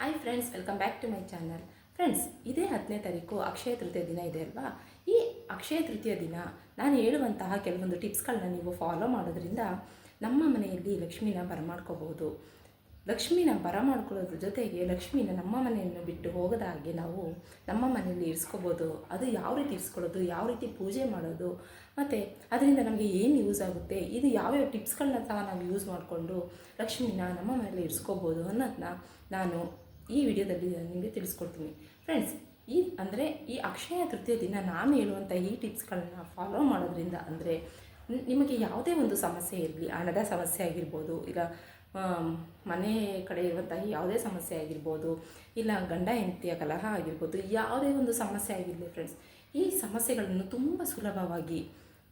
Hi friends welcome back to my channel friends ಇದೇ ಹತ್ತನೇ ತಾರೀಕು ಅಕ್ಷಯ ತೃತೀಯ ದಿನ ಇದೆ ಅಲ್ವಾ? ಈ ಅಕ್ಷಯ ತೃತೀಯ ದಿನ ನಾನು ಹೇಳುವಂತಹ ಕೆಲವೊಂದು ಟಿಪ್ಸ್ಗಳನ್ನ ನೀವು ಫಾಲೋ ಮಾಡೋದ್ರಿಂದ ನಮ್ಮ ಮನೆಯಲ್ಲಿ ಲಕ್ಷ್ಮಿನ ಬರಮಾಡ್ಕೋಬಹುದು. ಲಕ್ಷ್ಮಿನ ಬರಮಾಡ್ಕೊಳ್ಳೋದ್ರ ಜೊತೆಗೆ ಲಕ್ಷ್ಮೀನ ನಮ್ಮ ಮನೆಯನ್ನು ಬಿಟ್ಟು ಹೋಗದ ಹಾಗೆ ನಾವು ನಮ್ಮ ಮನೆಯಲ್ಲಿ ಇರಿಸ್ಕೋಬೋದು ಅದು ಯಾವ ರೀತಿ ಇರಿಸ್ಕೊಳ್ಳೋದು, ಯಾವ ರೀತಿ ಪೂಜೆ ಮಾಡೋದು, ಮತ್ತು ಅದರಿಂದ ನಮಗೆ ಏನು ಯೂಸ್ ಆಗುತ್ತೆ, ಇದು ಯಾವ್ಯಾವ ಟಿಪ್ಸ್ಗಳನ್ನ ಸಹ ನಾವು ಯೂಸ್ ಮಾಡಿಕೊಂಡು ಲಕ್ಷ್ಮೀನ ನಮ್ಮ ಮನೆಯಲ್ಲಿ ಇರಿಸ್ಕೋಬೋದು ಅನ್ನೋದನ್ನ ನಾನು ಈ ವಿಡಿಯೋದಲ್ಲಿ ನಿಮಗೆ ತಿಳಿಸ್ಕೊಡ್ತೀನಿ. ಫ್ರೆಂಡ್ಸ್ ಈ ಅಂದರೆ ಈ ಅಕ್ಷಯ ತೃತೀಯ ದಿನ ನಾನು ಹೇಳುವಂಥ ಈ ಟಿಪ್ಸ್ಗಳನ್ನು ಫಾಲೋ ಮಾಡೋದ್ರಿಂದ ಅಂದರೆ ನಿಮಗೆ ಯಾವುದೇ ಒಂದು ಸಮಸ್ಯೆ ಇರಲಿ, ಹಣದ ಸಮಸ್ಯೆ ಆಗಿರ್ಬೋದು, ಇಲ್ಲ ಮನೆ ಕಡೆ ಇರುವಂತಹ ಯಾವುದೇ ಸಮಸ್ಯೆ ಆಗಿರ್ಬೋದು, ಇಲ್ಲ ಗಂಡ, ಹೆಂಡತಿಯ ಕಲಹ ಆಗಿರ್ಬೋದು, ಯಾವುದೇ ಒಂದು ಸಮಸ್ಯೆ ಆಗಿರಲಿ ಫ್ರೆಂಡ್ಸ್ ಈ ಸಮಸ್ಯೆಗಳನ್ನು ತುಂಬ ಸುಲಭವಾಗಿ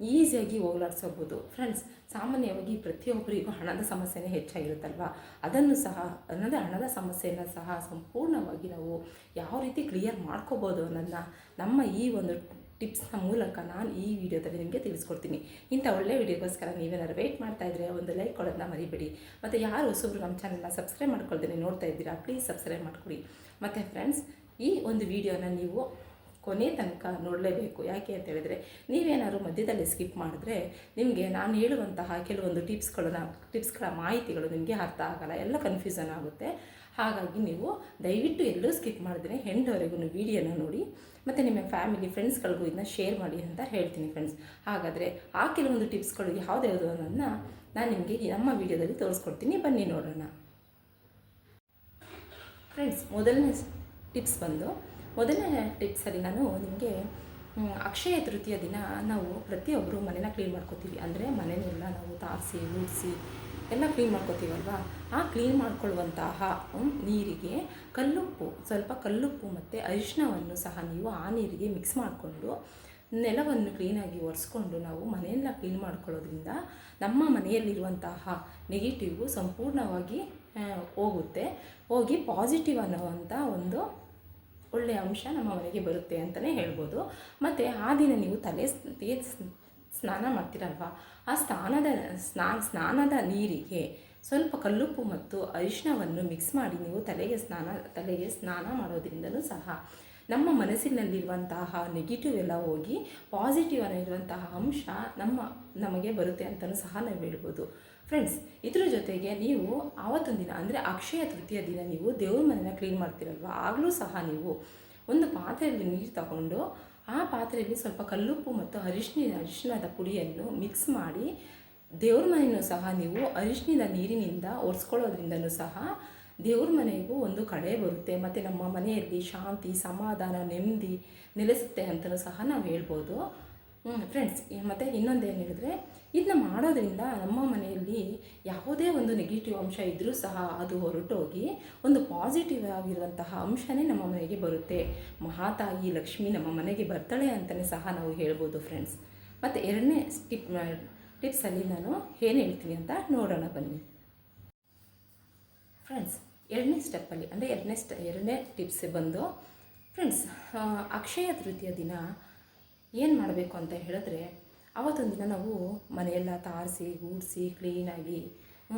ಈಸಿಯಾಗಿ ಹೋಗಲಾಡಿಸಬಹುದು ಫ್ರೆಂಡ್ಸ್ ಸಾಮಾನ್ಯವಾಗಿ ಪ್ರತಿಯೊಬ್ಬರಿಗೂ ಹಣದ ಸಮಸ್ಯೆನೇ ಹೆಚ್ಚಾಗಿರುತ್ತಲ್ವ? ಅದನ್ನು ಸಹ ಅನ್ನೋದೇ ಹಣದ ಸಮಸ್ಯೆಯನ್ನು ಸಹ ಸಂಪೂರ್ಣವಾಗಿ ನಾವು ಯಾವ ರೀತಿ ಕ್ಲಿಯರ್ ಮಾಡ್ಕೋಬೋದು ಅನ್ನೋದನ್ನ ನಮ್ಮ ಈ ಒಂದು ಟಿಪ್ಸ್ನ ಮೂಲಕ ನಾನು ಈ ವಿಡಿಯೋದಲ್ಲಿ ನಿಮಗೆ ತಿಳಿಸ್ಕೊಡ್ತೀನಿ. ಇಂಥ ಒಳ್ಳೆಯ ವಿಡಿಯೋಗೋಸ್ಕರ ನೀವೇನಾದ್ರು ವೆಯ್ಟ್ ಮಾಡ್ತಾ ಇದ್ರೆ ಒಂದು ಲೈಕ್ ಕೊಡೋದನ್ನ ಮರಿಬೇಡಿ. ಮತ್ತು ಯಾರು ಹೊಸಬ್ರು ನಮ್ಮ ಚಾನಲ್ನ ಸಬ್ಸ್ಕ್ರೈಬ್ ಮಾಡ್ಕೊಳ್ತೀನಿ ನೋಡ್ತಾ ಇದ್ದೀರಾ ಪ್ಲೀಸ್ ಸಬ್ಸ್ಕ್ರೈಬ್ ಮಾಡಿಕೊಡಿ. ಮತ್ತು ಫ್ರೆಂಡ್ಸ್ ಈ ಒಂದು ವಿಡಿಯೋನ ನೀವು ಕೊನೆ ತನಕ ನೋಡಲೇಬೇಕು. ಯಾಕೆ ಅಂತ ಹೇಳಿದ್ರೆ, ನೀವೇನಾದ್ರು ಮಧ್ಯದಲ್ಲಿ ಸ್ಕಿಪ್ ಮಾಡಿದ್ರೆ ನಿಮಗೆ ನಾನು ಹೇಳುವಂತಹ ಕೆಲವೊಂದು ಟಿಪ್ಸ್ಗಳನ್ನ, ಟಿಪ್ಸ್ಗಳ ಮಾಹಿತಿಗಳು ನಿಮಗೆ ಅರ್ಥ ಆಗಲ್ಲ, ಎಲ್ಲ ಕನ್ಫ್ಯೂಷನ್ ಆಗುತ್ತೆ. ಹಾಗಾಗಿ ನೀವು ದಯವಿಟ್ಟು ಎಲ್ಲೂ ಸ್ಕಿಪ್ ಮಾಡಿದ್ರೆ ಹೆಂಡವರೆಗೂ ವಿಡಿಯೋನ ನೋಡಿ, ಮತ್ತು ನಿಮ್ಮ ಫ್ಯಾಮಿಲಿ, ಫ್ರೆಂಡ್ಸ್ಗಳಿಗೂ ಇದನ್ನ ಶೇರ್ ಮಾಡಿ ಅಂತ ಹೇಳ್ತೀನಿ ಫ್ರೆಂಡ್ಸ್. ಹಾಗಾದರೆ ಆ ಕೆಲವೊಂದು ಟಿಪ್ಸ್ಗಳು ಯಾವುದ್ಯಾವುದು ಅನ್ನೋದನ್ನು ನಾನು ನಿಮಗೆ ನಮ್ಮ ವಿಡಿಯೋದಲ್ಲಿ ತೋರಿಸ್ಕೊಡ್ತೀನಿ. ಬನ್ನಿ ನೋಡೋಣ. ಫ್ರೆಂಡ್ಸ್, ಮೊದಲನೇ ಟಿಪ್ಸ್ ಬಂದು ಮೊದಲನೇ ಟಿಪ್ಸಲ್ಲಿ ನಾನು ನಿಮಗೆ ಅಕ್ಷಯ ತೃತೀಯ ದಿನ ನಾವು ಪ್ರತಿಯೊಬ್ಬರು ಮನೇನ ಕ್ಲೀನ್ ಮಾಡ್ಕೋತೀವಿ. ಅಂದರೆ ಮನೆಯೆಲ್ಲ ನಾವು ತಾರಿಸಿ, ಮುಡಿಸಿ ಎಲ್ಲ ಕ್ಲೀನ್ ಮಾಡ್ಕೋತೀವಲ್ವಾ? ಆ ಕ್ಲೀನ್ ಮಾಡ್ಕೊಳ್ಳುವಂತಹ ನೀರಿಗೆ ಕಲ್ಲುಪ್ಪು, ಸ್ವಲ್ಪ ಕಲ್ಲುಪ್ಪು ಮತ್ತು ಅರಿಶಿಣವನ್ನು ಸಹ ನೀವು ಆ ನೀರಿಗೆ ಮಿಕ್ಸ್ ಮಾಡಿಕೊಂಡು ನೆಲವನ್ನು ಕ್ಲೀನಾಗಿ ಒರೆಸ್ಕೊಂಡು ನಾವು ಮನೆಯೆಲ್ಲ ಕ್ಲೀನ್ ಮಾಡ್ಕೊಳ್ಳೋದ್ರಿಂದ ನಮ್ಮ ಮನೆಯಲ್ಲಿರುವಂತಹ ನೆಗೆಟಿವ್ ಸಂಪೂರ್ಣವಾಗಿ ಹೋಗುತ್ತೆ. ಹೋಗಿ ಪಾಸಿಟಿವ್ ಅನ್ನೋವಂಥ ಒಂದು ಒಳ್ಳೆಯ ಅಂಶ ನಮ್ಮ ಮನೆಗೆ ಬರುತ್ತೆ ಅಂತಲೇ ಹೇಳ್ಬೋದು. ಮತ್ತು ಆ ದಿನ ನೀವು ತಲೆ ಸ್ನಾನ ಮಾಡ್ತೀರಲ್ವ? ಆ ಸ್ನಾನದ, ಸ್ನಾ, ಸ್ನಾನದ ನೀರಿಗೆ ಸ್ವಲ್ಪ ಕಲ್ಲುಪ್ಪು ಮತ್ತು ಅರಿಶಿಣವನ್ನು ಮಿಕ್ಸ್ ಮಾಡಿ ನೀವು ತಲೆಗೆ ಸ್ನಾನ ತಲೆಗೆ ಸ್ನಾನ ಮಾಡೋದ್ರಿಂದಲೂ ಸಹ ನಮ್ಮ ಮನಸ್ಸಿನಲ್ಲಿರುವಂತಹ ನೆಗೆಟಿವ್ ಎಲ್ಲ ಹೋಗಿ ಪಾಸಿಟಿವ್ ಅನ್ನಿರುವಂತಹ ಅಂಶ ನಮ್ಮ, ನಮಗೆ ಬರುತ್ತೆ ಅಂತಲೂ ಸಹ ನಾವು ಹೇಳ್ಬೋದು. ಫ್ರೆಂಡ್ಸ್ ಇದ್ರ ಜೊತೆಗೆ ನೀವು ಆವತ್ತೊಂದು ದಿನ, ಅಂದರೆ ಅಕ್ಷಯ ತೃತೀಯ ದಿನ ನೀವು ದೇವ್ರ ಮನೆನ ಕ್ಲೀನ್ ಮಾಡ್ತೀರಲ್ವ? ಆಗಲೂ ಸಹ ನೀವು ಒಂದು ಪಾತ್ರೆಯಲ್ಲಿ ನೀರು ತಗೊಂಡು, ಆ ಪಾತ್ರೆಯಲ್ಲಿ ಸ್ವಲ್ಪ ಕಲ್ಲುಪ್ಪು ಮತ್ತು ಅರಿಶಿನ ಅರಿಶಿಣದ ಪುಡಿಯನ್ನು ಮಿಕ್ಸ್ ಮಾಡಿ, ದೇವ್ರ ಮನೆಯೂ ಸಹ ನೀವು ಅರಿಶಿಣದ ನೀರಿನಿಂದ ಒರೆಸ್ಕೊಳ್ಳೋದ್ರಿಂದನೂ ಸಹ ದೇವ್ರ ಮನೆಗೂ ಒಂದು ಕಳೆ ಬರುತ್ತೆ. ಮತ್ತು ನಮ್ಮ ಮನೆಯಲ್ಲಿ ಶಾಂತಿ, ಸಮಾಧಾನ, ನೆಮ್ಮದಿ ನೆಲೆಸುತ್ತೆ ಅಂತಲೂ ಸಹ ನಾವು ಹೇಳ್ಬೋದು. ಫ್ರೆಂಡ್ಸ್ ಮತ್ತು ಇನ್ನೊಂದು ಏನು ಹೇಳಿದ್ರೆ ಇದನ್ನ ಮಾಡೋದ್ರಿಂದ ನಮ್ಮ ಮನೆಯಲ್ಲಿ ಯಾವುದೇ ಒಂದು ನೆಗೆಟಿವ್ ಅಂಶ ಇದ್ದರೂ ಸಹ ಅದು ಹೊರಟೋಗಿ ಒಂದು ಪಾಸಿಟಿವ್ ಆಗಿರುವಂತಹ ಅಂಶನೇ ನಮ್ಮ ಮನೆಗೆ ಬರುತ್ತೆ. ಮಹಾತಾಯಿ ಲಕ್ಷ್ಮಿ ನಮ್ಮ ಮನೆಗೆ ಬರ್ತಾಳೆ ಅಂತಲೇ ಸಹ ನಾವು ಹೇಳ್ಬೋದು ಫ್ರೆಂಡ್ಸ್ ಮತ್ತು ಎರಡನೇ ಟಿಪ್ ಟಿಪ್ಸಲ್ಲಿ ನಾನು ಏನು ಹೇಳ್ತೀನಿ ಅಂತ ನೋಡೋಣ ಬನ್ನಿ. ಫ್ರೆಂಡ್ಸ್ ಎರಡನೇ ಸ್ಟೆಪ್ಪಲ್ಲಿ ಅಂದರೆ ಎರಡನೇ ಸ್ಟ ಎರಡನೇ ಟಿಪ್ಸ್ ಬಂದು ಫ್ರೆಂಡ್ಸ್ ಅಕ್ಷಯ ತೃತೀಯ ದಿನ ಏನು ಮಾಡಬೇಕು ಅಂತ ಹೇಳಿದ್ರೆ ಆವತ್ತೊಂದು ದಿನ ನಾವು ಮನೆಯೆಲ್ಲ ತಾರಿಸಿ ಗೂಡಿಸಿ ಕ್ಲೀನಾಗಿ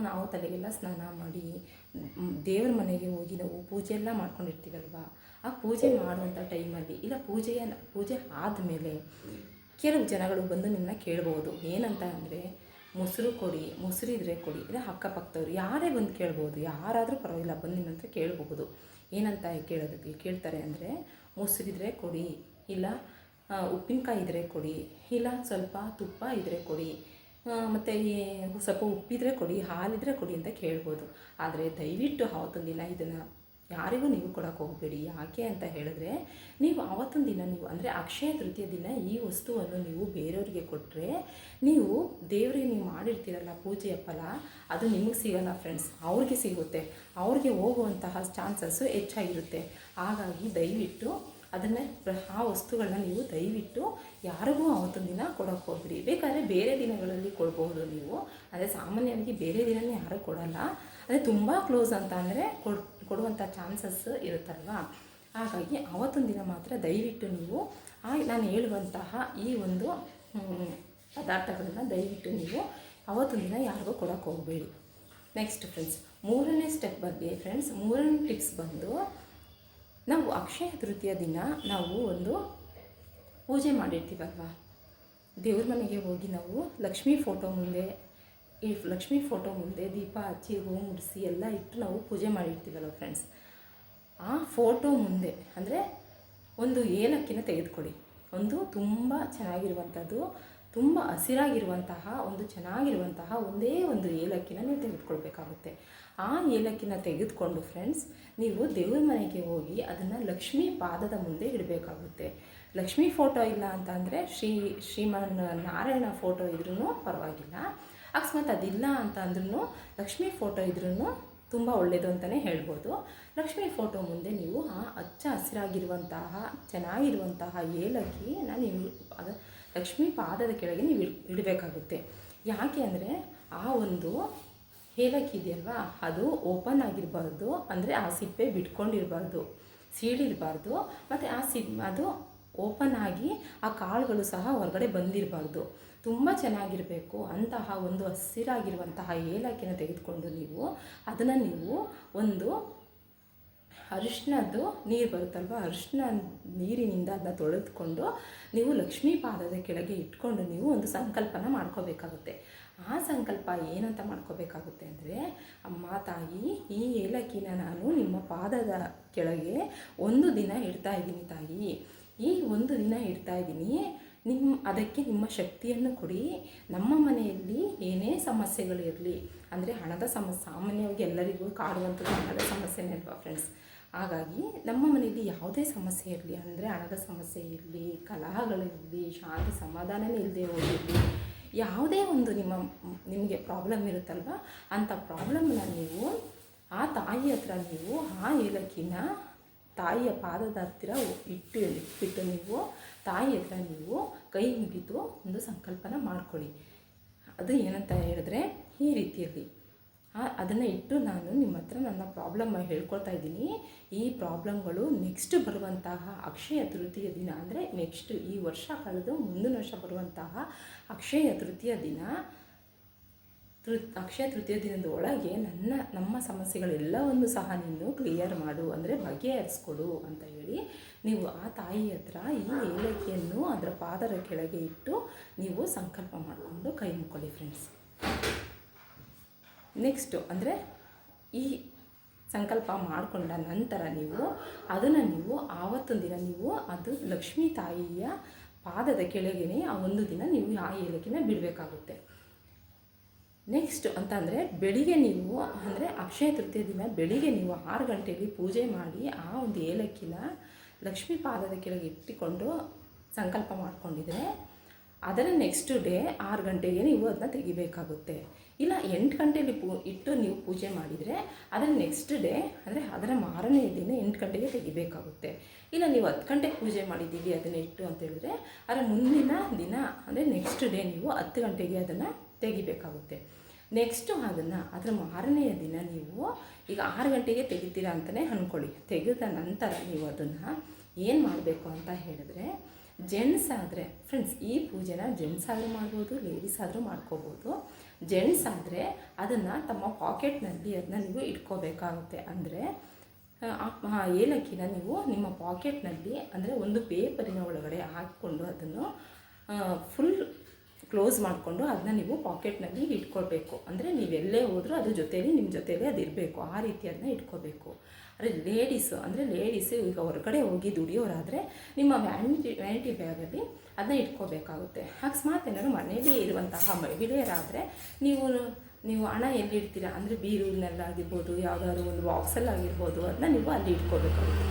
ನಾವು ತಲೆಗೆಲ್ಲ ಸ್ನಾನ ಮಾಡಿ ದೇವರ ಮನೆಗೆ ಹೋಗಿ ನಾವು ಪೂಜೆ ಎಲ್ಲ ಮಾಡ್ಕೊಂಡಿರ್ತೀವಲ್ವ? ಆ ಪೂಜೆ ಮಾಡುವಂಥ ಟೈಮಲ್ಲಿ, ಇಲ್ಲ ಪೂಜೆಯ, ಪೂಜೆ ಆದಮೇಲೆ ಕೆಲವು ಜನಗಳು ಬಂದು ನಿಮ್ಮನ್ನ ಕೇಳ್ಬೋದು. ಏನಂತ ಅಂದರೆ, ಮೊಸರು ಕೊಡಿ ಮೊಸರಿದ್ರೆ ಕೊಡಿ, ಇಲ್ಲ ಅಕ್ಕಪಕ್ಕದವ್ರು, ಯಾರೇ ಬಂದು ಕೇಳ್ಬೋದು, ಯಾರಾದರೂ ಪರವಾಗಿಲ್ಲ, ಬಂದು ನಿಮ್ಮ ಹತ್ರ ಕೇಳಬಹುದು. ಏನಂತ ಕೇಳೋದಕ್ಕೆ, ಕೇಳ್ತಾರೆ ಅಂದರೆ, ಮೊಸರಿದ್ರೆ ಕೊಡಿ, ಇಲ್ಲ ಉಪ್ಪಿನಕಾಯಿ ಇದ್ದರೆ ಕೊಡಿ, ಇಲ್ಲ ಸ್ವಲ್ಪ ತುಪ್ಪ ಇದ್ದರೆ ಕೊಡಿ ಮತ್ತು ಸ್ವಲ್ಪ ಉಪ್ಪಿದ್ರೆ ಕೊಡಿ ಹಾಲಿದ್ರೆ ಕೊಡಿ ಅಂತ ಕೇಳ್ಬೋದು. ಆದರೆ ದಯವಿಟ್ಟು ದಿನ ಇದನ್ನು ಯಾರಿಗೂ ನೀವು ಕೊಡೋಕೆ ಹೋಗಬೇಡಿ. ಯಾಕೆ ಅಂತ ಹೇಳಿದ್ರೆ, ನೀವು ಆವತ್ತೊಂದು ದಿನ ನೀವು, ಅಂದರೆ ಅಕ್ಷಯ ತೃತೀಯ ದಿನ ಈ ವಸ್ತುವನ್ನು ನೀವು ಬೇರೆಯವರಿಗೆ ಕೊಟ್ಟರೆ ನೀವು ದೇವರಿಗೆ ನೀವು ಮಾಡಿರ್ತೀರಲ್ಲ ಪೂಜೆಯ ಫಲ, ಅದು ನಿಮಗೆ ಸಿಗೋಲ್ಲ ಫ್ರೆಂಡ್ಸ್ ಅವ್ರಿಗೆ ಸಿಗುತ್ತೆ. ಅವ್ರಿಗೆ ಹೋಗುವಂತಹ ಚಾನ್ಸಸ್ಸು ಹೆಚ್ಚಾಗಿರುತ್ತೆ. ಹಾಗಾಗಿ ದಯವಿಟ್ಟು ಅದನ್ನು ಆ ವಸ್ತುಗಳನ್ನ ನೀವು ದಯವಿಟ್ಟು ಯಾರಿಗೂ ಆವತ್ತೊಂದು ದಿನ ಕೊಡೋಕೆ ಹೋಗ್ಬಿಡಿ. ಬೇಕಾದರೆ ಬೇರೆ ದಿನಗಳಲ್ಲಿ ಕೊಡ್ಬೋದು ನೀವು. ಆದರೆ ಸಾಮಾನ್ಯವಾಗಿ ಬೇರೆ ದಿನನೇ ಯಾರೂ ಕೊಡಲ್ಲ. ಅದೇ ತುಂಬ ಕ್ಲೋಸ್ ಅಂತ ಅಂದರೆ ಕೊಡ್ ಕೊಡುವಂಥ ಚಾನ್ಸಸ್ ಇರುತ್ತಲ್ವ? ಹಾಗಾಗಿ ಆವತ್ತೊಂದು ದಿನ ಮಾತ್ರ ದಯವಿಟ್ಟು ನೀವು ಆ ನಾನು ಹೇಳುವಂತಹ ಈ ಒಂದು ಪದಾರ್ಥಗಳನ್ನು ದಯವಿಟ್ಟು ನೀವು ಅವತ್ತೊಂದು ದಿನ ಯಾರಿಗೂ ಕೊಡೋಕೆ ಹೋಗಬೇಡಿ. ನೆಕ್ಸ್ಟ್ ಫ್ರೆಂಡ್ಸ್, ಮೂರನೇ ಸ್ಟೆಪ್ ಬಗ್ಗೆ, ಫ್ರೆಂಡ್ಸ್, ಮೂರನೇ ಟಿಪ್ಸ್ ಬಂದು ನಾವು ಅಕ್ಷಯ ತೃತೀಯ ದಿನ ನಾವು ಒಂದು ಪೂಜೆ ಮಾಡಿರ್ತೀವಲ್ವ? ದೇವ್ರ ಮನೆಗೆ ಹೋಗಿ ನಾವು ಲಕ್ಷ್ಮೀ ಫೋಟೋ ಮುಂದೆ, ಈ ಲಕ್ಷ್ಮೀ ಫೋಟೋ ಮುಂದೆ ದೀಪ ಹಚ್ಚಿ ಹೂ ಮುಡಿಸಿ ಎಲ್ಲ ಇಟ್ಟು ನಾವು ಪೂಜೆ ಮಾಡಿರ್ತೀವಲ್ವ ಫ್ರೆಂಡ್ಸ್ ಆ ಫೋಟೋ ಮುಂದೆ ಅಂದರೆ ಒಂದು ಏಲಕ್ಕಿನ ತೆಗೆದುಕೊಳ್ಳಿ. ಒಂದು ತುಂಬ ಚೆನ್ನಾಗಿರುವಂಥದ್ದು ತುಂಬ ಹಸಿರಾಗಿರುವಂತಹ ಒಂದು ಚೆನ್ನಾಗಿರುವಂತಹ ಒಂದೇ ಒಂದು ಏಲಕ್ಕಿನ ನೀವು ತೆಗೆದುಕೊಳ್ಬೇಕಾಗುತ್ತೆ. ಆ ಏಲಕ್ಕಿನ ತೆಗೆದುಕೊಂಡು ಫ್ರೆಂಡ್ಸ್ ನೀವು ದೇವ್ರ ಮನೆಗೆ ಹೋಗಿ ಅದನ್ನು ಲಕ್ಷ್ಮೀ ಪಾದದ ಮುಂದೆ ಇಡಬೇಕಾಗುತ್ತೆ. ಲಕ್ಷ್ಮೀ ಫೋಟೋ ಇಲ್ಲ ಅಂತಂದರೆ ಶ್ರೀ ಶ್ರೀಮನ್ ನಾರಾಯಣ ಫೋಟೋ ಇದ್ರೂ ಪರವಾಗಿಲ್ಲ. ಅಕಸ್ಮಾತ್ ಅದಿಲ್ಲ ಅಂತ ಅಂದ್ರೂ ಲಕ್ಷ್ಮೀ ಫೋಟೋ ಇದ್ರೂ ತುಂಬ ಒಳ್ಳೆಯದು ಅಂತಲೇ ಹೇಳ್ಬೋದು. ಲಕ್ಷ್ಮೀ ಫೋಟೋ ಮುಂದೆ ನೀವು ಆ ಹಚ್ಚ ಹಸಿರಾಗಿರುವಂತಹ, ಚೆನ್ನಾಗಿರುವಂತಹ ಏಲಕ್ಕಿನ ನೀವು ಅದು ಲಕ್ಷ್ಮೀ ಪಾದದ ಕೆಳಗೆ ನೀವು ಇಡ್ ಇಡಬೇಕಾಗುತ್ತೆ ಯಾಕೆ ಅಂದರೆ ಆ ಒಂದು ಏಲಕ್ಕಿ ಇದೆಯಲ್ವಾ, ಅದು ಓಪನ್ ಆಗಿರಬಾರ್ದು, ಅಂದರೆ ಆ ಸಿಪ್ಪೆ ಬಿಟ್ಕೊಂಡಿರಬಾರ್ದು, ಸೀಳಿರಬಾರ್ದು, ಮತ್ತು ಆ ಸಿ ಅದು ಓಪನ್ ಆಗಿ ಆ ಕಾಳುಗಳು ಸಹ ಹೊರಗಡೆ ಬಂದಿರಬಾರ್ದು. ತುಂಬ ಚೆನ್ನಾಗಿರಬೇಕು ಅಂತಹ ಒಂದು ಹಸಿರಾಗಿರುವಂತಹ ಏಲಕ್ಕಿನ ತೆಗೆದುಕೊಂಡು ನೀವು, ಅದನ್ನು ನೀವು ಒಂದು ಅರಿಶಿನದ್ದು ನೀರು ಬರುತ್ತಲ್ವ? ಅರಿಶಿನ ನೀರಿನಿಂದ ಅದನ್ನ ತೊಳೆದುಕೊಂಡು ನೀವು ಲಕ್ಷ್ಮೀ ಪಾದದ ಕೆಳಗೆ ಇಟ್ಕೊಂಡು ನೀವು ಒಂದು ಸಂಕಲ್ಪನ ಮಾಡ್ಕೋಬೇಕಾಗುತ್ತೆ. ಆ ಸಂಕಲ್ಪ ಏನಂತ ಮಾಡ್ಕೋಬೇಕಾಗುತ್ತೆ ಅಂದರೆ, ಅಮ್ಮ, ತಾಯಿ, ಈ ಏಲಕ್ಕಿನ ನಾನು ನಿಮ್ಮ ಪಾದದ ಕೆಳಗೆ ಒಂದು ದಿನ ಇಡ್ತಾ ಇದ್ದೀನಿ ತಾಯಿ. ಈ ಒಂದು ದಿನ ಇಡ್ತಾ ಇದ್ದೀನಿ. ನಿಮ್ಮ ಅದಕ್ಕೆ ನಿಮ್ಮ ಶಕ್ತಿಯನ್ನು ಕೊಡಿ. ನಮ್ಮ ಮನೆಯಲ್ಲಿ ಏನೇ ಸಮಸ್ಯೆಗಳು ಇರಲಿ, ಅಂದರೆ ಹಣದ ಸಮಸ್ಯೆ, ಸಾಮಾನ್ಯವಾಗಿ ಎಲ್ಲರಿಗೂ ಕಾಡುವಂಥದ್ದು ಹಣದ ಸಮಸ್ಯೆನೇ ಅಲ್ವಾ ಫ್ರೆಂಡ್ಸ್ ಹಾಗಾಗಿ ನಮ್ಮ ಮನೆಯಲ್ಲಿ ಯಾವುದೇ ಸಮಸ್ಯೆ ಇರಲಿ, ಅಂದರೆ ಹಣದ ಸಮಸ್ಯೆ ಇರಲಿ ಕಲಹಗಳಿರಲಿ ಶಾಂತಿ ಸಮಾಧಾನವೇ ಇಲ್ಲದೆ ಹೋಗಿರಲಿ, ಯಾವುದೇ ಒಂದು ನಿಮ್ಮ, ನಿಮಗೆ ಪ್ರಾಬ್ಲಮ್ ಇರುತ್ತಲ್ವ? ಅಂಥ ಪ್ರಾಬ್ಲಮ್ನ ನೀವು, ಆ ತಾಯಿ ಹತ್ರ ನೀವು, ಆ ಏಲಕ್ಕಿನ ತಾಯಿಯ ಪಾದದ ಹತ್ತಿರ ಇಟ್ಟು, ಇಟ್ಬಿಟ್ಟು ನೀವು, ತಾಯಿ ಹತ್ರ ನೀವು ಕೈ ಮುಗಿದು ಒಂದು ಸಂಕಲ್ಪನ ಮಾಡ್ಕೊಳ್ಳಿ. ಅದು ಏನಂತ ಹೇಳಿದ್ರೆ, ಈ ರೀತಿಯಲ್ಲಿ ಅದನ್ನು ಇಟ್ಟು ನಾನು ನಿಮ್ಮ ಹತ್ರ ನನ್ನ ಪ್ರಾಬ್ಲಮ್ ಹೇಳ್ಕೊಳ್ತಾ ಇದ್ದೀನಿ. ಈ ಪ್ರಾಬ್ಲಮ್ಗಳು ನೆಕ್ಸ್ಟ್ ಬರುವಂತಹ ಅಕ್ಷಯ ತೃತೀಯ ದಿನ ಅಂದರೆ ನೆಕ್ಸ್ಟ್ ಈ ವರ್ಷ ಕಳೆದು ಮುಂದಿನ ವರ್ಷ ಬರುವಂತಹ ಅಕ್ಷಯ ತೃತೀಯ ದಿನ. ತೃ, ಅಕ್ಷಯ ತೃತೀಯ ದಿನದ ಒಳಗೆ ನನ್ನ, ನಮ್ಮ ಸಮಸ್ಯೆಗಳೆಲ್ಲವನ್ನು ಸಹ ನೀನು ಕ್ಲಿಯರ್ ಮಾಡು ಅಂದರೆ ಬಗೆಹರಿಸ್ಕೊಡು ಅಂತ ಹೇಳಿ ನೀವು ಆ ತಾಯಿ ಹತ್ರ ಈ ಏಲಕ್ಕಿಯನ್ನು ಅದರ ಪಾದರ ಕೆಳಗೆ ಇಟ್ಟು ನೀವು ಸಂಕಲ್ಪ ಮಾಡಿಕೊಂಡು ಕೈ ಮುಕ್ಕೊಳ್ಳಿ ಫ್ರೆಂಡ್ಸ್ ನೆಕ್ಸ್ಟು ಅಂದರೆ ಈ ಸಂಕಲ್ಪ ಮಾಡಿಕೊಂಡ ನಂತರ ನೀವು ಅದನ್ನು ನೀವು ಆವತ್ತೊಂದು ದಿನ ನೀವು ಅದು ಲಕ್ಷ್ಮೀ ತಾಯಿಯ ಪಾದದ ಕೆಳಗೇನೆ ಆ ಒಂದು ದಿನ ನೀವು ಆ ಏಲಕ್ಕಿನ ಬಿಡಬೇಕಾಗುತ್ತೆ. ನೆಕ್ಸ್ಟ್ ಅಂತಂದರೆ ಬೆಳಿಗ್ಗೆ ನೀವು ಅಂದರೆ ಅಕ್ಷಯ ತೃತೀಯ ದಿನ ಬೆಳಿಗ್ಗೆ ನೀವು ಆರು ಗಂಟೆಯಲ್ಲಿ ಪೂಜೆ ಮಾಡಿ ಆ ಒಂದು ಏಲಕ್ಕಿನ ಲಕ್ಷ್ಮೀ ಪಾದದ ಕೆಳಗೆ ಇಟ್ಟುಕೊಂಡು ಸಂಕಲ್ಪ ಮಾಡಿಕೊಂಡಿದ್ರೆ ಅದರ ನೆಕ್ಸ್ಟ್ ಡೇ ಆರು ಗಂಟೆಗೆ ನೀವು ಅದನ್ನ ತೆಗಿಬೇಕಾಗುತ್ತೆ. ಇಲ್ಲ, ಎಂಟು ಗಂಟೆಯಲ್ಲಿ ಪೂ, ಇಟ್ಟು ನೀವು ಪೂಜೆ ಮಾಡಿದರೆ ಅದನ್ನು ನೆಕ್ಸ್ಟ್ ಡೇ ಅಂದರೆ ಅದರ ಮಾರನೇ ದಿನ ಎಂಟು ಗಂಟೆಗೆ ತೆಗಿಬೇಕಾಗುತ್ತೆ. ಇಲ್ಲ, ನೀವು ಹತ್ತು ಗಂಟೆಗೆ ಪೂಜೆ ಮಾಡಿದ್ದೀವಿ, ಅದನ್ನು ಇಟ್ಟು ಅಂತ ಹೇಳಿದ್ರೆ, ಅದರ ಮುಂದಿನ ದಿನ, ಅಂದರೆ ನೆಕ್ಸ್ಟ್ ಡೇ ನೀವು ಹತ್ತು ಗಂಟೆಗೆ ಅದನ್ನು ತೆಗಿಬೇಕಾಗುತ್ತೆ. ನೆಕ್ಸ್ಟು ಅದನ್ನು, ಅದರ ಮಾರನೆಯ ದಿನ ನೀವು ಈಗ ಆರು ಗಂಟೆಗೆ ತೆಗಿತೀರಾ ಅಂತಲೇ ಅಂದ್ಕೊಳ್ಳಿ ತೆಗೆದ ನಂತರ ನೀವು ಅದನ್ನು ಏನು ಮಾಡಬೇಕು ಅಂತ ಹೇಳಿದ್ರೆ ಜೆಂಟ್ಸ್ ಆದರೆ ಫ್ರೆಂಡ್ಸ್ ಈ ಪೂಜೆನ ಜೆಂಟ್ಸ್ ಆದರೂ ಮಾಡ್ಬೋದು ಲೇಡೀಸ್ ಆದರೂ ಮಾಡ್ಕೋಬೋದು. ಜೆಂಟ್ಸ್ ಆದರೆ ಅದನ್ನು ತಮ್ಮ ಪಾಕೆಟ್ನಲ್ಲಿ ಅದನ್ನ ನೀವು ಇಟ್ಕೋಬೇಕಾಗುತ್ತೆ. ಅಂದರೆ, ಆ ಏಲಕ್ಕಿನ ನೀವು ನಿಮ್ಮ ಪಾಕೆಟ್ನಲ್ಲಿ ಅಂದರೆ ಒಂದು ಪೇಪರಿನ ಒಳಗಡೆ ಹಾಕ್ಕೊಂಡು ಅದನ್ನು ಫುಲ್ ಕ್ಲೋಸ್ ಮಾಡಿಕೊಂಡು ಅದನ್ನ ನೀವು ಪಾಕೆಟ್ನಲ್ಲಿ ಇಟ್ಕೊಳ್ಬೇಕು. ಅಂದರೆ ನೀವೆಲ್ಲೇ ಹೋದರೂ ಅದ್ರ ಜೊತೆಯಲ್ಲಿ ನಿಮ್ಮ ಜೊತೆಯಲ್ಲಿ ಅದು ಇರಬೇಕು ಆ ರೀತಿ ಅದನ್ನ ಇಟ್ಕೋಬೇಕು ಅಂದರೆ ಲೇಡೀಸು ಅಂದರೆ ಲೇಡೀಸು ಈಗ ಹೊರಗಡೆ ಹೋಗಿ ದುಡಿಯೋರಾದರೆ ನಿಮ್ಮ ವ್ಯಾನಿಟಿ ವ್ಯಾನಿಟಿ ಬ್ಯಾಗಲ್ಲಿ ಅದನ್ನ ಇಟ್ಕೋಬೇಕಾಗುತ್ತೆ ಅಕಸ್ಮಾತ್ ಏನಾದ್ರು ಮನೆಯಲ್ಲಿ ಇರುವಂತಹ ಮಹಿಳೆಯರಾದರೆ ನೀವು ನೀವು ಹಣ ಎಲ್ಲಿಡ್ತೀರಾ? ಅಂದರೆ ಬೀರೂರಿನಲ್ಲಾಗಿರ್ಬೋದು, ಯಾವುದಾದ್ರು ಒಂದು ಬಾಕ್ಸಲ್ಲಾಗಿರ್ಬೋದು ಅದನ್ನ ನೀವು ಅಲ್ಲಿ ಇಟ್ಕೋಬೇಕಾಗುತ್ತೆ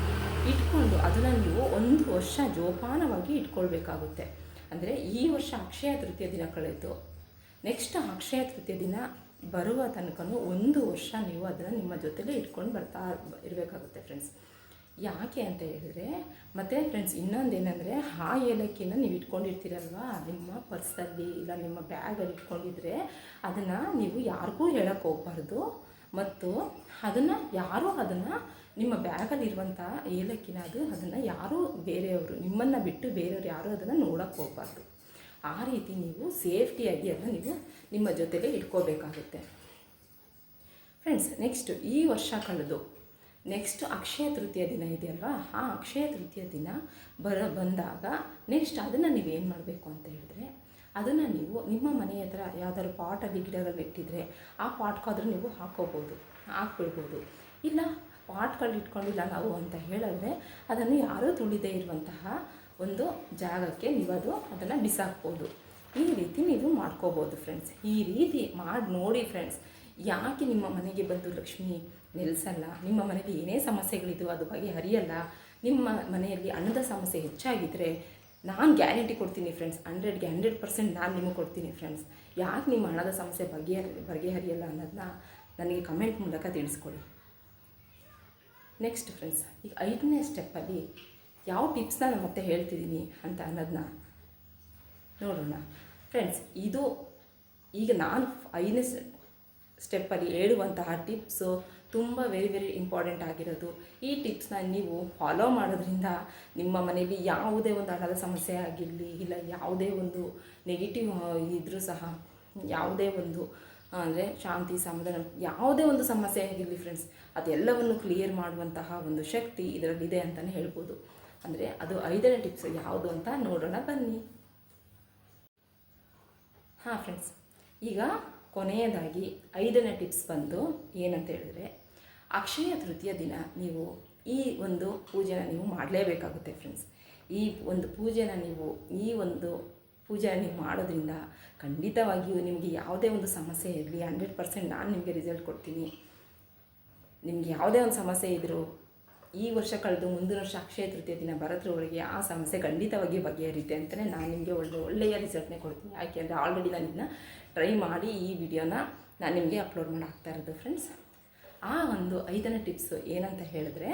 ಇಟ್ಕೊಂಡು ಅದನ್ನು ನೀವು ಒಂದು ವರ್ಷ ಜೋಪಾನವಾಗಿ ಇಟ್ಕೊಳ್ಬೇಕಾಗುತ್ತೆ. ಅಂದರೆ ಈ ವರ್ಷ ಅಕ್ಷಯ ತೃತೀಯ ದಿನ ಕಳೆಯಿತು ನೆಕ್ಸ್ಟ್ ಅಕ್ಷಯ ತೃತೀಯ ದಿನ ಬರುವ ತನಕ ಒಂದು ವರ್ಷ ನೀವು ಅದನ್ನು ನಿಮ್ಮ ಜೊತೆಲೇ ಇಟ್ಕೊಂಡು ಬರ್ತಾ ಇರಬೇಕಾಗುತ್ತೆ ಫ್ರೆಂಡ್ಸ್ ಯಾಕೆ ಅಂತ ಹೇಳಿದ್ರೆ, ಮತ್ತು ಫ್ರೆಂಡ್ಸ್ ಇನ್ನೊಂದೇನೆಂದರೆ ಆ ಏಲಕ್ಕಿನ ನೀವು ಇಟ್ಕೊಂಡಿರ್ತೀರಲ್ವಾ? ನಿಮ್ಮ ಪರ್ಸಲ್ಲಿ ಇಲ್ಲ, ನಿಮ್ಮ ಬ್ಯಾಗಲ್ಲಿ ಇಟ್ಕೊಂಡಿದ್ರೆ ಅದನ್ನು ನೀವು ಯಾರಿಗೂ ಹೇಳೋಕ್ಕೆ ಹೋಗ್ಬಾರ್ದು. ಮತ್ತು ಅದನ್ನು ಯಾರೂ ಅದನ್ನು ನಿಮ್ಮ ಬ್ಯಾಗಲ್ಲಿರುವಂಥ ಏಲಕ್ಕಿನ ಅದು ಅದನ್ನು ಯಾರೂ ಬೇರೆಯವರು, ನಿಮ್ಮನ್ನು ಬಿಟ್ಟು ಬೇರೆಯವರು ಯಾರೂ ಅದನ್ನು ನೋಡೋಕ್ಕೆ ಹೋಗ್ಬಾರ್ದು. ಆ ರೀತಿ ನೀವು ಸೇಫ್ಟಿಯಾಗಿ ಅದನ್ನು ನೀವು ನಿಮ್ಮ ಜೊತೆಗೆ ಇಟ್ಕೋಬೇಕಾಗುತ್ತೆ. ಫ್ರೆಂಡ್ಸ್ ನೆಕ್ಸ್ಟ್ ಈ ವರ್ಷ ಕಳೆದು ನೆಕ್ಸ್ಟ್ ಅಕ್ಷಯ ತೃತೀಯ ದಿನ ಇದೆಯಲ್ವಾ? ಆ ಅಕ್ಷಯ ತೃತೀಯ ದಿನ ಬರ, ಬಂದಾಗ ನೆಕ್ಸ್ಟ್ ಅದನ್ನು ನೀವೇನು ಮಾಡಬೇಕು ಅಂತ ಹೇಳಿದ್ರೆ ಅದನ್ನು ನೀವು ನಿಮ್ಮ ಮನೆ ಹತ್ರ ಯಾವ್ದಾದ್ರು ಪಾಟಲ್ಲಿ ಗಿಡಗಳು ಇಟ್ಟಿದ್ರೆ ಆ ಪಾಟ್ಗಾದ್ರೂ ನೀವು ಹಾಕೋಬೋದು, ಹಾಕ್ಬಿಡ್ಬೋದು. ಇಲ್ಲ, ಪಾಟ್ಗಳು ಇಟ್ಕೊಂಡಿಲ್ಲ ನಾವು ಅಂತ ಹೇಳಿದ್ರೆ ಅದನ್ನು ಯಾರೂ ತುಳಿದೇ ಇರುವಂತಹ ಒಂದು ಜಾಗಕ್ಕೆ ನೀವು ಅದು ಅದನ್ನು ಬಿಸಾಕ್ಬೋದು. ಈ ರೀತಿ ನೀವು ಮಾಡ್ಕೋಬೋದು ಫ್ರೆಂಡ್ಸ್ ಈ ರೀತಿ ಮಾಡಿ ನೋಡಿ ಫ್ರೆಂಡ್ಸ್ ಯಾಕೆ ನಿಮ್ಮ ಮನೆಗೆ ಬಂದು ಲಕ್ಷ್ಮಿ ನೆಲೆಸಲ್ಲ? ನಿಮ್ಮ ಮನೆಯಲ್ಲಿ ಏನೇ ಸಮಸ್ಯೆಗಳಿದ್ದು ಅದು ಬಗೆಹರಿಯಲ್ಲ ನಿಮ್ಮ ಮನೆಯಲ್ಲಿ ಅನ್ನದ ಸಮಸ್ಯೆ ಹೆಚ್ಚಾಗಿದ್ದರೆ ನಾನು ಗ್ಯಾರಂಟಿ ಕೊಡ್ತೀನಿ ಫ್ರೆಂಡ್ಸ್ ಹಂಡ್ರೆಡ್ಗೆ ಹಂಡ್ರೆಡ್ ಪರ್ಸೆಂಟ್ ನಾನು ನಿಮಗೆ ಕೊಡ್ತೀನಿ ಫ್ರೆಂಡ್ಸ್ ಯಾಕೆ ನಿಮ್ಮ ಹಣದ ಸಮಸ್ಯೆ ಬಗೆಹರಿ ಬಗೆಹರಿಯಲ್ಲ ಅನ್ನೋದನ್ನ ನನಗೆ ಕಮೆಂಟ್ ಮೂಲಕ ತಿಳಿಸ್ಕೊಡಿ. ನೆಕ್ಸ್ಟ್ ಫ್ರೆಂಡ್ಸ್ ಈಗ ಐದನೇ ಸ್ಟೆಪ್ಪಲ್ಲಿ ಯಾವ ಟಿಪ್ಸ್ನ ನಾನು ಮತ್ತೆ ಹೇಳ್ತಿದ್ದೀನಿ ಅಂತ ಅನ್ನೋದನ್ನ ನೋಡೋಣ. ಫ್ರೆಂಡ್ಸ್ ಇದು ಈಗ ನಾನು ಐದನೇ ಸ್ಟೆಪ್ಪಲ್ಲಿ ಹೇಳುವಂತಹ ಟಿಪ್ಸು ತುಂಬ ವೆರಿ ವೆರಿ ಇಂಪಾರ್ಟೆಂಟ್ ಆಗಿರೋದು. ಈ ಟಿಪ್ಸ್ನ ನೀವು ಫಾಲೋ ಮಾಡೋದ್ರಿಂದ ನಿಮ್ಮ ಮನೆಯಲ್ಲಿ ಯಾವುದೇ ಒಂದು ಹಣದ ಸಮಸ್ಯೆ ಆಗಿರಲಿ, ಇಲ್ಲ ಯಾವುದೇ ಒಂದು ನೆಗೆಟಿವ್ ಇದ್ದರೂ ಸಹ ಯಾವುದೇ ಒಂದು ಅಂದರೆ ಶಾಂತಿ, ಸಮಾಧಾನ, ಯಾವುದೇ ಒಂದು ಸಮಸ್ಯೆ ಆಗಿರಲಿ ಫ್ರೆಂಡ್ಸ್ ಅದೆಲ್ಲವನ್ನು ಕ್ಲಿಯರ್ ಮಾಡುವಂತಹ ಒಂದು ಶಕ್ತಿ ಇದರಲ್ಲಿದೆ ಅಂತಲೇ ಹೇಳ್ಬೋದು. ಅಂದರೆ ಅದು ಐದನೇ ಟಿಪ್ಸ್ ಯಾವುದು ಅಂತ ನೋಡೋಣ ಬನ್ನಿ. ಹಾಂ ಫ್ರೆಂಡ್ಸ್ ಈಗ ಕೊನೆಯದಾಗಿ ಐದನೇ ಟಿಪ್ಸ್ ಬಂದು ಏನಂತ ಹೇಳಿದ್ರೆ, ಅಕ್ಷಯ ತೃತೀಯ ದಿನ ನೀವು ಈ ಒಂದು ಪೂಜೆನ ನೀವು ಮಾಡಲೇಬೇಕಾಗುತ್ತೆ ಫ್ರೆಂಡ್ಸ್ ಈ ಒಂದು ಪೂಜೆನ ನೀವು, ಈ ಒಂದು ಪೂಜೆ ನೀವು ಮಾಡೋದ್ರಿಂದ ಖಂಡಿತವಾಗಿಯೂ ನಿಮಗೆ ಯಾವುದೇ ಒಂದು ಸಮಸ್ಯೆ ಇರಲಿ ಹಂಡ್ರೆಡ್ ಪರ್ಸೆಂಟ್ ನಾನು ನಿಮಗೆ ರಿಸಲ್ಟ್ ಕೊಡ್ತೀನಿ. ನಿಮಗೆ ಯಾವುದೇ ಒಂದು ಸಮಸ್ಯೆ ಇದ್ದರೂ ಈ ವರ್ಷ ಕಳೆದು ಮುಂದಿನ ವರ್ಷ ಅಕ್ಷಯ ತೃತೀಯ ದಿನ ಬರೋದ್ರೊಳಗೆ ಆ ಸಮಸ್ಯೆ ಖಂಡಿತವಾಗಿ ಬಗೆಹರಿಯುತ್ತೆ ಅಂತಲೇ ನಾನು ನಿಮಗೆ ಒಳ್ಳೆ, ಒಳ್ಳೆಯ ರಿಸಲ್ಟ್ನೇ ಕೊಡ್ತೀನಿ. ಯಾಕೆಂದರೆ ಆಲ್ರೆಡಿ ನಾನು ಇದನ್ನ ಟ್ರೈ ಮಾಡಿ ಈ ವಿಡಿಯೋನ ನಾನು ನಿಮಗೆ ಅಪ್ಲೋಡ್ ಮಾಡಿ ಹಾಕ್ತಾ ಇರೋದು ಫ್ರೆಂಡ್ಸ್ ಆ ಒಂದು ಐದನೇ ಟಿಪ್ಸು ಏನಂತ ಹೇಳಿದ್ರೆ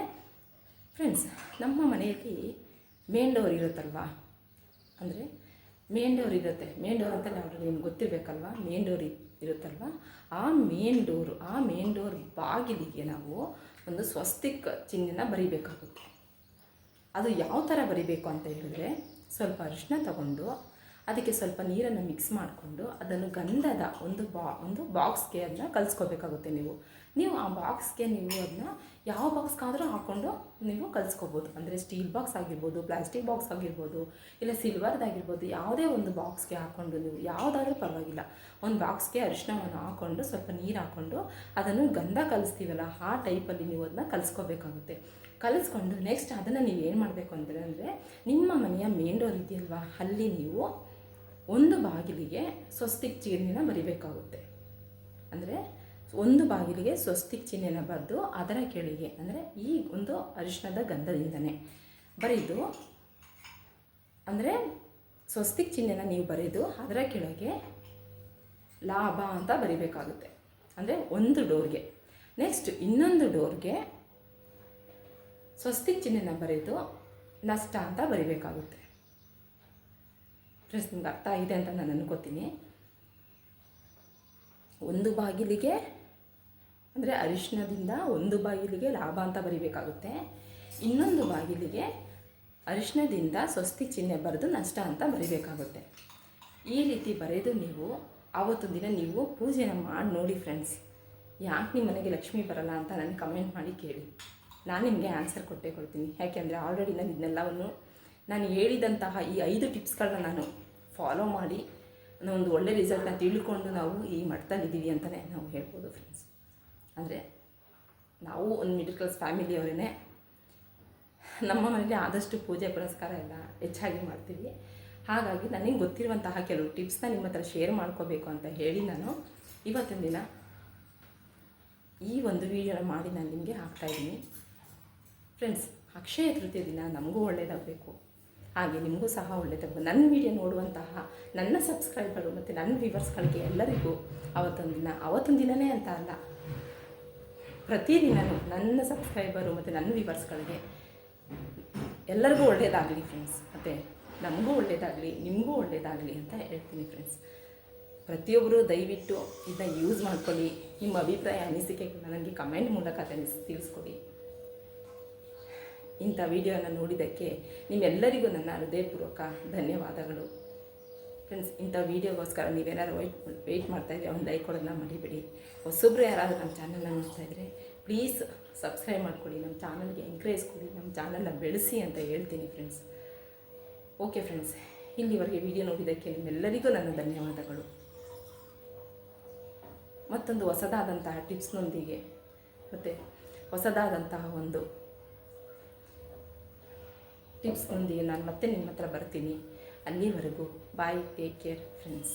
ಫ್ರೆಂಡ್ಸ್ ನಮ್ಮ ಮನೆಯಲ್ಲಿ ಮೇನ್ ಡೋರ್ ಇರುತ್ತಲ್ವಾ? ಅಂದರೆ ಮೇನ್ ಡೋರ್ ಇರುತ್ತೆ. ಮೇನ್ ಡೋರ್ ಅಂತ ನಾವು ನಿಮ್ಗೆ ಗೊತ್ತಿರಬೇಕಲ್ವಾ? ಮೇನ್ ಡೋರ್ ಇರುತ್ತಲ್ವ? ಆ ಮೇನ್ ಡೋರು ಆ ಮೇನ್ ಡೋರ್ ಬಾಗಿಲಿಗೆ ನಾವು ಒಂದು ಸ್ವಸ್ತಿಕ್ ಚಿಹ್ನೆನ ಬರಿಬೇಕಾಗುತ್ತೆ. ಅದು ಯಾವ ಥರ ಬರಿಬೇಕು ಅಂತ ಹೇಳಿದ್ರೆ, ಸ್ವಲ್ಪ ಅರಿಶಿನ ತಗೊಂಡು ಅದಕ್ಕೆ ಸ್ವಲ್ಪ ನೀರನ್ನು ಮಿಕ್ಸ್ ಮಾಡಿಕೊಂಡು ಅದನ್ನು ಗಂಧದ ಒಂದು ಬಾ, ಒಂದು ಬಾಕ್ಸ್ಗೆ ಅದನ್ನು ಕಲಿಸ್ಕೋಬೇಕಾಗುತ್ತೆ ನೀವು. ನೀವು ಆ ಬಾಕ್ಸ್ಗೆ ನೀವು ಅದನ್ನ ಯಾವ ಬಾಕ್ಸ್ಗಾದರೂ ಹಾಕ್ಕೊಂಡು ನೀವು ಕಲಿಸ್ಕೋಬೋದು. ಅಂದರೆ ಸ್ಟೀಲ್ ಬಾಕ್ಸ್ ಆಗಿರ್ಬೋದು ಪ್ಲಾಸ್ಟಿಕ್ ಬಾಕ್ಸ್ ಆಗಿರ್ಬೋದು, ಇಲ್ಲ ಸಿಲ್ವರ್ದಾಗಿರ್ಬೋದು ಯಾವುದೇ ಒಂದು ಬಾಕ್ಸ್ಗೆ ಹಾಕ್ಕೊಂಡು ನೀವು, ಯಾವುದಾದ್ರೂ ಪರವಾಗಿಲ್ಲ. ಒಂದು ಬಾಕ್ಸ್ಗೆ ಅರಿಶಿನವನ್ನು ಹಾಕ್ಕೊಂಡು ಸ್ವಲ್ಪ ನೀರು ಹಾಕ್ಕೊಂಡು ಅದನ್ನು ಗಂಧ ಕಲಿಸ್ತೀವಲ್ಲ, ಆ ಟೈಪಲ್ಲಿ ನೀವು ಅದನ್ನ ಕಲಿಸ್ಕೋಬೇಕಾಗುತ್ತೆ. ಕಲಿಸ್ಕೊಂಡು ನೆಕ್ಸ್ಟ್ ಅದನ್ನು ನೀವು ಏನು ಮಾಡಬೇಕು ಅಂದರೆ ಅಂದರೆ ನಿಮ್ಮ ಮನೆಯ ಮೇನ್ ಡೋರ್ ಇದೆಯಲ್ವಾ ಅಲ್ಲಿ ನೀವು ಒಂದು ಬಾಗಿಲಿಗೆ ಸ್ವಸ್ತಿಕ್ ಚಿಹ್ನೆನ ಬರಿಬೇಕಾಗುತ್ತೆ. ಅಂದರೆ ಒಂದು ಬಾಗಿಲಿಗೆ ಸ್ವಸ್ತಿಕ್ ಚಿಹ್ನೆನ ಬರೆದು ಅದರ ಕೆಳಗೆ, ಅಂದರೆ ಈ ಒಂದು ಅರಿಶಿಣದ ಗಂಧದಿಂದನೇ ಬರೆದು, ಅಂದರೆ ಸ್ವಸ್ತಿಕ್ ಚಿಹ್ನೆನ ನೀವು ಬರೆದು ಅದರ ಕೆಳಗೆ ಲಾಭ ಅಂತ ಬರಿಬೇಕಾಗುತ್ತೆ. ಅಂದರೆ ಒಂದು ಡೋರ್ಗೆ. ನೆಕ್ಸ್ಟ್ ಇನ್ನೊಂದು ಡೋರ್ಗೆ ಸ್ವಸ್ತಿಕ್ ಚಿಹ್ನೆನ ಬರೆದು ನಷ್ಟ ಅಂತ ಬರಿಬೇಕಾಗುತ್ತೆ. ಫ್ರೆಂಡ್ಸ್ ನಿಮ್ಗೆ ಅರ್ಥ ಆಗಿದೆ ಅಂತ ನಾನು ಅನ್ಕೋತೀನಿ. ಒಂದು ಬಾಗಿಲಿಗೆ, ಅಂದರೆ ಅರಿಶಿಣದಿಂದ ಒಂದು ಬಾಗಿಲಿಗೆ ಲಾಭ ಅಂತ ಬರಿಬೇಕಾಗುತ್ತೆ. ಇನ್ನೊಂದು ಬಾಗಿಲಿಗೆ ಅರಿಶಿಣದಿಂದ ಸ್ವಸ್ತಿ ಚಿಹ್ನೆ ಬರೆದು ನಷ್ಟ ಅಂತ ಬರಿಬೇಕಾಗುತ್ತೆ. ಈ ರೀತಿ ಬರೆದು ನೀವು ಆವತ್ತು ದಿನ ನೀವು ಪೂಜೆನ ಮಾಡಿ ನೋಡಿ ಫ್ರೆಂಡ್ಸ್ ಯಾಕೆ ನಿಮ್ಮ ಮನೆಗೆ ಲಕ್ಷ್ಮಿ ಬರಲ್ಲ ಅಂತ ನನಗೆ ಕಮೆಂಟ್ ಮಾಡಿ ಕೇಳಿ. ನಾನು ನಿಮಗೆ ಆನ್ಸರ್ ಕೊಟ್ಟೇ ಕೊಡ್ತೀನಿ. ಯಾಕೆಂದರೆ ಆಲ್ರೆಡಿ ನಾನು ಇದನ್ನೆಲ್ಲವನ್ನು ನಾನು ಹೇಳಿದಂತಹ ಈ ಐದು ಟಿಪ್ಸ್ಗಳನ್ನ ನಾನು ಫಾಲೋ ಮಾಡಿ ಒಂದು ಒಳ್ಳೆ ರಿಸಲ್ಟ್ನ ತಿಳ್ಕೊಂಡು ನಾವು ಈ ಮಟ್ಟದಲ್ಲಿದ್ದೀವಿ ಅಂತಲೇ ನಾವು ಹೇಳ್ಬೋದು ಫ್ರೆಂಡ್ಸ್ ಅಂದರೆ ನಾವು ಒಂದು ಮಿಡಲ್ ಕ್ಲಾಸ್ ಫ್ಯಾಮಿಲಿಯವರೇ ನಮ್ಮ ಮನೇಲಿ ಆದಷ್ಟು ಪೂಜೆ ಪುರಸ್ಕಾರ ಎಲ್ಲ ಹೆಚ್ಚಾಗಿ ಮಾಡ್ತೀವಿ. ಹಾಗಾಗಿ ನನಗೆ ಗೊತ್ತಿರುವಂತಹ ಕೆಲವು ಟಿಪ್ಸ್ನ ನಿಮ್ಮ ಹತ್ರ ಶೇರ್ ಮಾಡ್ಕೋಬೇಕು ಅಂತ ಹೇಳಿ ನಾನು ಇವತ್ತಿನ ದಿನ ಈ ಒಂದು ವಿಡಿಯೋನ ಮಾಡಿ ನಾನು ನಿಮಗೆ ಹಾಕ್ತಾಯಿದ್ದೀನಿ ಫ್ರೆಂಡ್ಸ್ ಅಕ್ಷಯ ತೃತೀಯ ದಿನ ನಮಗೂ ಒಳ್ಳೆಯದಾಗಬೇಕು ಹಾಗೆ ನಿಮಗೂ ಸಹ ಒಳ್ಳೆಯದಾಗ್ಬೋದು. ನನ್ನ ವಿಡಿಯೋ ನೋಡುವಂತಹ ನನ್ನ ಸಬ್ಸ್ಕ್ರೈಬರು ಮತ್ತು ನನ್ನ ವ್ಯೂವರ್ಸ್ಗಳಿಗೆ ಎಲ್ಲರಿಗೂ ಅವತ್ತೊಂದು ದಿನ ಅವತ್ತೊಂದು ದಿನವೇ ಅಂತ ಅಲ್ಲ ಪ್ರತಿದಿನವೂ ನನ್ನ ಸಬ್ಸ್ಕ್ರೈಬರು ಮತ್ತು ನನ್ನ ವ್ಯೂವರ್ಸ್ಗಳಿಗೆ ಎಲ್ಲರಿಗೂ ಒಳ್ಳೆಯದಾಗಲಿ ಫ್ರೆಂಡ್ಸ್ ಮತ್ತು ನಮಗೂ ಒಳ್ಳೆಯದಾಗಲಿ, ನಿಮಗೂ ಒಳ್ಳೆಯದಾಗಲಿ ಅಂತ ಹೇಳ್ತೀನಿ ಫ್ರೆಂಡ್ಸ್ ಪ್ರತಿಯೊಬ್ಬರು ದಯವಿಟ್ಟು ಇದನ್ನ ಯೂಸ್ ಮಾಡ್ಕೊಳ್ಳಿ. ನಿಮ್ಮ ಅಭಿಪ್ರಾಯ, ಅನಿಸಿಕೆಗಳನ್ನ ನನಗೆ ಕಮೆಂಟ್ ಮೂಲಕ ತಿಳಿಸ್, ತಿಳಿಸ್ಕೊಡಿ. ಇಂಥ ವಿಡಿಯೋನ ನೋಡಿದ್ದಕ್ಕೆ ನಿಮ್ಮೆಲ್ಲರಿಗೂ ನನ್ನ ಹೃದಯಪೂರ್ವಕ ಧನ್ಯವಾದಗಳು. ಫ್ರೆಂಡ್ಸ್ ಇಂಥ ವೀಡಿಯೋಗೋಸ್ಕರ ನೀವೇನಾದ್ರು ವೈಟ್ ವೆಯ್ಟ್ ಮಾಡ್ತಾಯಿದ್ರೆ ಒಂದು ಲೈಕ್ ಕೊಡೋದನ್ನ ಮರಿಬೇಡಿ. ಹೊಸಬ್ರು ಯಾರಾದರೂ ನಮ್ಮ ಚಾನಲ್ನ ನೋಡ್ತಾ ಇದ್ದರೆ ಪ್ಲೀಸ್ ಸಬ್ಸ್ಕ್ರೈಬ್ ಮಾಡ್ಕೊಳ್ಳಿ, ನಮ್ಮ ಚಾನಲ್ಗೆ ಎಂಕರೇಜ್ ಕೊಡಿ, ನಮ್ಮ ಚಾನಲ್ನ ಬೆಳೆಸಿ ಅಂತ ಹೇಳ್ತೀನಿ ಫ್ರೆಂಡ್ಸ್ ಓಕೆ ಫ್ರೆಂಡ್ಸ್ ಇಲ್ಲಿವರೆಗೆ ವಿಡಿಯೋ ನೋಡಿದ್ದಕ್ಕೆ ನಿಮ್ಮೆಲ್ಲರಿಗೂ ನನ್ನ ಧನ್ಯವಾದಗಳು. ಮತ್ತೊಂದು ಹೊಸದಾದಂತಹ ಟಿಪ್ಸ್ನೊಂದಿಗೆ ಮತ್ತು ಹೊಸದಾದಂತಹ ಒಂದು ಟಿಪ್ಸ್ನೊಂದಿಗೆ ನಾನು ಮತ್ತೆ ನಿಮ್ಮ ಹತ್ರ ಬರ್ತೀನಿ. ಅಲ್ಲಿವರೆಗೂ ಬಾಯ್ ಟೇಕ್ ಕೇರ್ ಫ್ರೆಂಡ್ಸ್